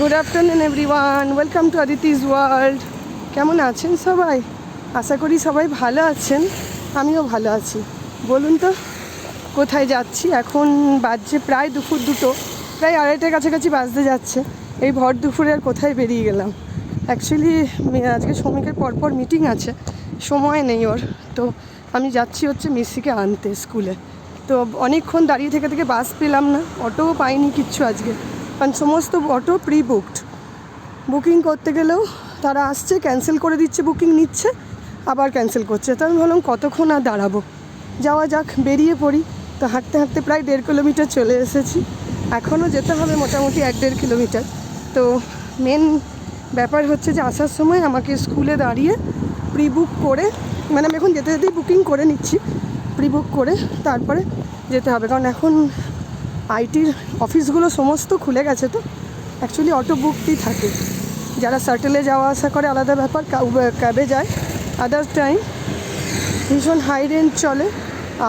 Good afternoon everyone welcome to Aditi's world কেমন আছেন সবাই? আশা করি সবাই ভালো আছেন। আমিও ভালো আছি। বলুন তো, কোথায় যাচ্ছি? এখন বাজছে প্রায় দুপুর দুটো। প্রায় আড়াইটার কাছাকাছি বাজতে যাচ্ছে। এই ভর দুপুরে আর কোথায় বেরিয়ে গেলাম? অ্যাকচুয়ালি আজকে শ্রমিকের পরপর মিটিং আছে। সময় নেই ওর। তো আমি যাচ্ছি হচ্ছে মিসিকে আনতে স্কুলে। তো অনেকক্ষণ দাঁড়িয়ে থেকে থেকে বাস পেলাম না। অটোও পাইনি কিচ্ছু আজকে। কারণ সমস্ত অটো প্রি বুকড বুকিং করতে গেলেও তারা আসছে ক্যান্সেল করে দিচ্ছে বুকিং নিচ্ছে, আবার ক্যান্সেল করছে। তো আমি ভাবলাম কতক্ষণ আর দাঁড়াবো? যাওয়া যাক, বেরিয়ে পড়ি। তো হাঁটতে হাঁটতে প্রায় দেড় কিলোমিটার চলে এসেছি। এখনও যেতে হবে মোটামুটি এক দেড় কিলোমিটার তো মেন ব্যাপার হচ্ছে যে আসার সময় আমাকে স্কুলে দাঁড়িয়ে প্রি বুক করে মানে আমি এখন যেতে যেতেই বুকিং করে নিচ্ছি। প্রি বুক করে তারপরে যেতে হবে। কারণ এখন আইটির অফিসগুলো সমস্ত খুলে গেছে তো। অ্যাকচুয়ালি অটো বুকই থাকে। যারা সার্টেলে যাওয়া আসা করে আলাদা ব্যাপার ক্যাবে যায়। আদার টাইম ভীষণ হাই রেঞ্জ চলে।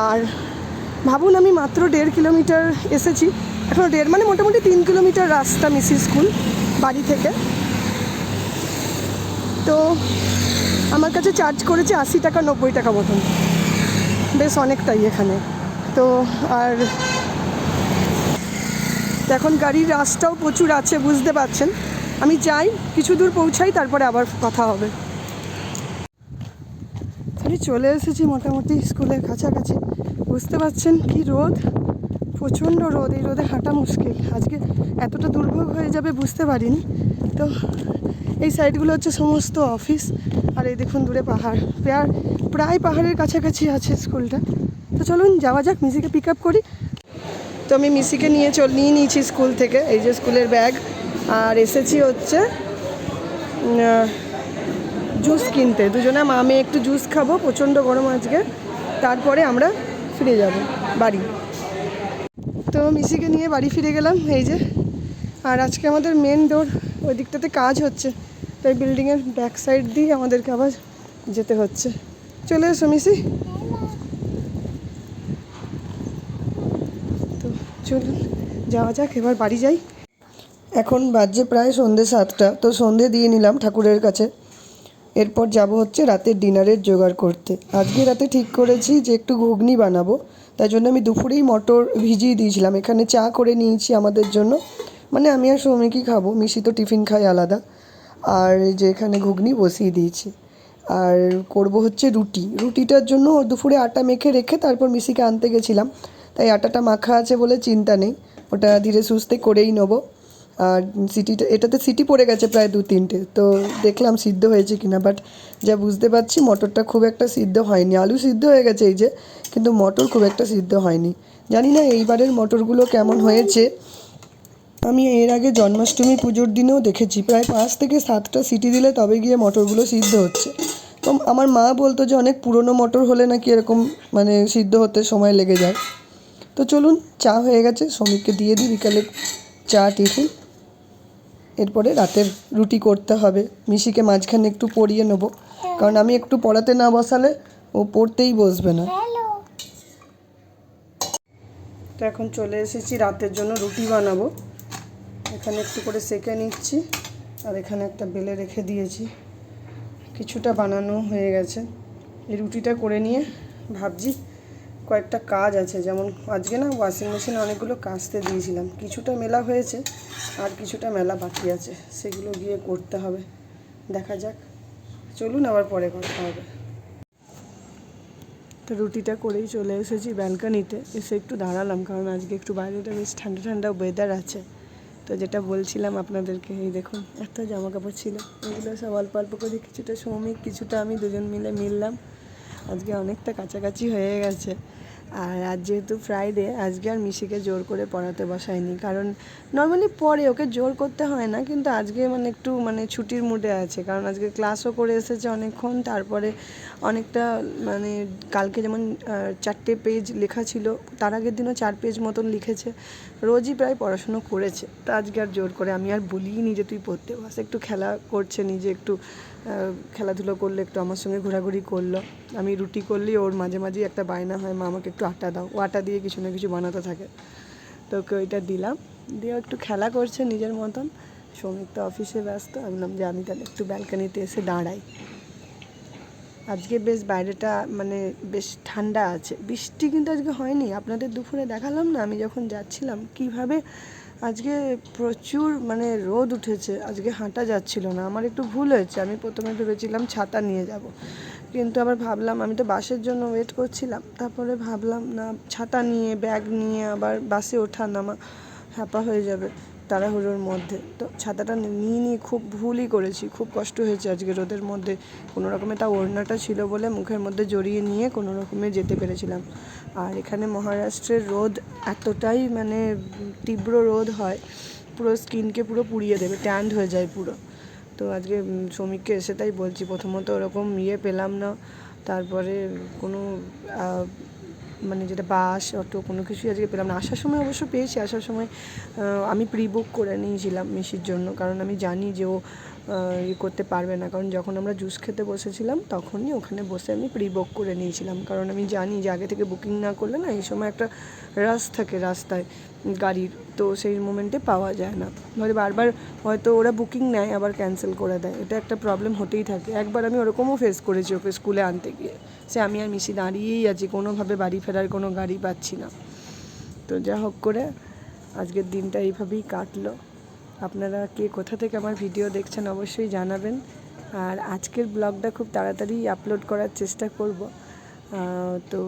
আর ভাবুন আমি মাত্র দেড় কিলোমিটার এসেছি। এখনও দেড় মানে মোটামুটি তিন কিলোমিটার রাস্তা মিসি স্কুল বাড়ি থেকে। তো আমার কাছে চার্জ করেছে আশি টাকা নব্বই টাকা মতন। বেশ অনেকটাই এখানে। তো আর তো এখন গাড়ির রাস্তাও প্রচুর আছে, বুঝতে পারছেন। আমি যাই, কিছু দূর পৌঁছাই, তারপরে আবার কথা হবে। আমি চলে এসেছি মোটামুটি স্কুলের কাছাকাছি। বুঝতে পারছেন কি রোদ? প্রচণ্ড রোদ, এই রোদে হাঁটা মুশকিল। আজকে এতটা দুর্ভোগ হয়ে যাবে, বুঝতে পারিনি। তো এই সাইডগুলো হচ্ছে সমস্ত অফিস, আর এই দেখুন দূরে পাহাড়। প্রায় প্রায় পাহাড়ের কাছাকাছি আছে স্কুলটা। তো চলুন, যাওয়া যাক মিজিকে পিক আপ করি। তো আমি মিসিকে নিয়ে চল, নিয়ে নিয়েছি স্কুল থেকে, এই যে স্কুলের ব্যাগ। আর এসেছি হচ্ছে জুস কিনতে। দুজনে মা মেয়ে একটু জুস খাব, প্রচণ্ড গরম আজকে। তারপরে আমরা ফিরে যাব, বাড়ি। তো মিসিকে নিয়ে বাড়ি ফিরে গেলাম, এই যে। আর আজকে আমাদের মেন ডোর ওই দিকটাতে কাজ হচ্ছে। তাই বিল্ডিংয়ের ব্যাক সাইড দিয়ে আমাদেরকে আবার যেতে হচ্ছে। চলে এসো মিসি তো চলুন যাওয়া যাক, এবার বাড়ি যাই। এখন বাজে প্রায় সন্ধে সাতটা, তো সন্ধে দিয়ে নিলাম ঠাকুরের কাছে। এরপর যাব হচ্ছে রাতের ডিনারের জোগাড় করতে। আজকে রাতে ঠিক করেছি যে একটু ঘুগনি বানাবো তাই জন্য আমি দুপুরেই মটর ভিজিয়ে দিয়েছিলাম। এখানে চা করে নিয়েছি আমাদের জন্য। মানে আমি আর সৌমিকই খাব, মিশি তো টিফিন খাই আলাদা। আর যে এখানে ঘুগনি বসিয়ে দিয়েছি। আর করব হচ্ছে রুটি। রুটিটার জন্য দুপুরে আটা মেখে রেখে তারপর মিশিকে আনতে গেছিলাম। তাই আটাটা মাখা আছে বলে চিন্তা নেই। ওটা ধীরে সুস্থে করেই নেব। আর সিটিটা এটাতে সিটি পড়ে গেছে প্রায় দু তিনটে, তো দেখলাম সিদ্ধ হয়েছে কিনা বাট যা বুঝতে পারছি মটরটা খুব একটা সিদ্ধ হয়নি। আলু সিদ্ধ হয়ে গেছে এই যে, কিন্তু মটর খুব একটা সিদ্ধ হয়নি। জানি না এইবারের মটরগুলো কেমন হয়েছে। আমি এর আগে জন্মাষ্টমী পুজোর দিনেও দেখেছি, প্রায় পাঁচ থেকে সাতটা সিটি দিলে তবে গিয়ে মটরগুলো সিদ্ধ হচ্ছে। তো আমার মা বলতো যে অনেক পুরনো মটর হলে নাকি এরকম মানে সিদ্ধ হতে সময় লেগে যায়। তো চলুন চা হয়ে গেছে। শ্রমিককে দিয়ে দিই বিকালে চা টিফিন। এরপরে রাতের রুটি করতে হবে। মিশিকে মাঝখানে একটু পড়িয়ে নেব। কারণ আমি একটু পড়াতে না বসালে ও পড়তেই বসবে না। তো এখন চলে এসেছি রাতের জন্য রুটি বানাবো। এখানে একটু করে সেকে নিচ্ছি। আর এখানে একটা বেলে রেখে দিয়েছি। কিছুটা বানানো হয়ে গেছে। এই রুটিটা করে নিয়ে ভাবছি কয়েকটা কাজ আছে, যেমন আজকে না ওয়াশিং মেশিনে অনেকগুলো কাচতে দিয়েছিলাম। কিছুটা মেলা হয়েছে, আর কিছুটা মেলা বাকি আছে। সেগুলো গিয়ে করতে হবে। দেখা যাক। চলুন আবার পরে কথা হবে। তো রুটিটা করেই চলে এসেছি ব্যালকানিতে এসে একটু দাঁড়ালাম, কারণ আজকে একটু বাইরেটা বেশ ঠান্ডা ঠান্ডা ওয়েদার আছে। তো যেটা বলছিলাম আপনাদেরকে, এই দেখুন এত জামা কাপড় ছিল। এগুলো সব অল্প অল্প করে কিছুটা শ্রমিক, কিছুটা আমি দুজন মিলে মিললাম। আজকে অনেকটা কাছাকাছি হয়ে গেছে। আর আজ যেহেতু ফ্রাইডে আজকে আর মিশিকে জোর করে পড়াতে বসায়নি কারণ নর্মালি পরে ওকে জোর করতে হয় না, কিন্তু আজকে মানে একটু মানে ছুটির মুডে আছে। কারণ আজকে ক্লাসও করে এসেছে অনেকক্ষণ, তারপরে অনেকটা মানে কালকে যেমন চারটে পেজ লেখা ছিল, তার আগের দিনও চার পেজ মতন লিখেছে। রোজই প্রায় পড়াশুনো করেছে। তা আজকে আর জোর করে, আমি আর বলিনি যে তুই পড়তে বস, একটু খেলা করছে নিজে, একটু খেলাধুলো করলে, একটু আমার সঙ্গে ঘোরাঘুরি করল। আমি রুটি করলেই ওর মাঝে মাঝেই একটা বায়না হয়, মা, আমাকে একটু আটা দাও। ও আটা দিয়ে কিছু না কিছু বানাতে থাকে। তো ওকে ওইটা দিলাম। দিয়ে একটু খেলা করছে নিজের মতন। শ্রমিক তো অফিসে ব্যস্ত। আমি যে, আমি তাহলে একটু ব্যালকানিতে এসে দাঁড়াই। আজকে বেশ বাইরেটা মানে বেশ ঠান্ডা আছে। বৃষ্টি কিন্তু আজকে হয়নি। আপনাদের দুপুরে দেখালাম না? আমি যখন যাচ্ছিলাম, কীভাবে আজকে প্রচুর মানে রোদ উঠেছে, আজকে হাঁটা যাচ্ছিল না, আমার একটু ভুল হয়েছে, আমি প্রথমে ভেবেছিলাম ছাতা নিয়ে যাব, কিন্তু আবার ভাবলাম আমি তো বাসের জন্য ওয়েট করছিলাম, তারপরে ভাবলাম না, ছাতা নিয়ে ব্যাগ নিয়ে আবার বাসে ওঠা, নামা, হ্যাপা হয়ে যাবে তাড়াহুড়োর মধ্যে। তো ছাতাটা নিয়ে নিয়ে খুব ভুলই করেছি, খুব কষ্ট হয়েছে আজকে রোদের মধ্যে। কোনো রকমে তা ওড়নাটা ছিল বলে মুখের মধ্যে জড়িয়ে নিয়ে কোনো রকমে যেতে পেরেছিলাম। আর এখানে মহারাষ্ট্রের রোদ এতটাই মানে তীব্র রোদ হয়, পুরো স্কিনকে পুরো পুড়িয়ে দেবে, ট্যান্ড হয়ে যায় পুরো। তো আজকে শ্রমিককে এসে তাই বলছি, প্রথমত ওরকম ইয়ে পেলাম না, তারপরে কোনো মানে যেটা বাস, অটো, কোনো কিছুই আজকে পেলাম না। আসার সময় অবশ্য পেয়েছি, আসার সময় আমি প্রি বুক করে নিয়েছিলাম মিশির জন্য। কারণ আমি জানি যে ও ইয়ে করতে পারবে না। কারণ যখন আমরা জুস খেতে বসেছিলাম, তখনই ওখানে বসে আমি প্রি বুক করে নিয়েছিলাম। কারণ আমি জানি যে আগে থেকে বুকিং না করলে না, এই সময় একটা রাশ থাকে রাস্তায় গাড়ির। তো সেই মোমেন্টে পাওয়া যায় না। এবারে বারবার হয়তো ওরা বুকিং নেয়, আবার ক্যান্সেল করে দেয়। এটা একটা প্রবলেম হতেই থাকে। একবার আমি ওরকমও ফেস করেছি ওকে স্কুলে আনতে গিয়ে। সে আমি আর মিশি দাঁড়িয়েই আছি, কোনোভাবে বাড়ি ফেরার কোনো গাড়ি পাচ্ছি না। তো যা হোক করে, আজকের দিনটা এইভাবেই কাটলো। আপনারা কে কোথা থেকে আমার ভিডিও দেখছেন অবশ্যই জানাবেন। আর আজকের ব্লগটা খুব তাড়াতাড়ি আপলোড করার চেষ্টা করব। তো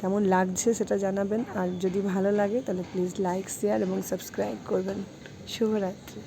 কেমন লাগছে সেটা জানাবেন। আর যদি ভালো লাগে তাহলে প্লিজ লাইক শেয়ার এবং সাবস্ক্রাইব করবেন। শুভরাত্রি।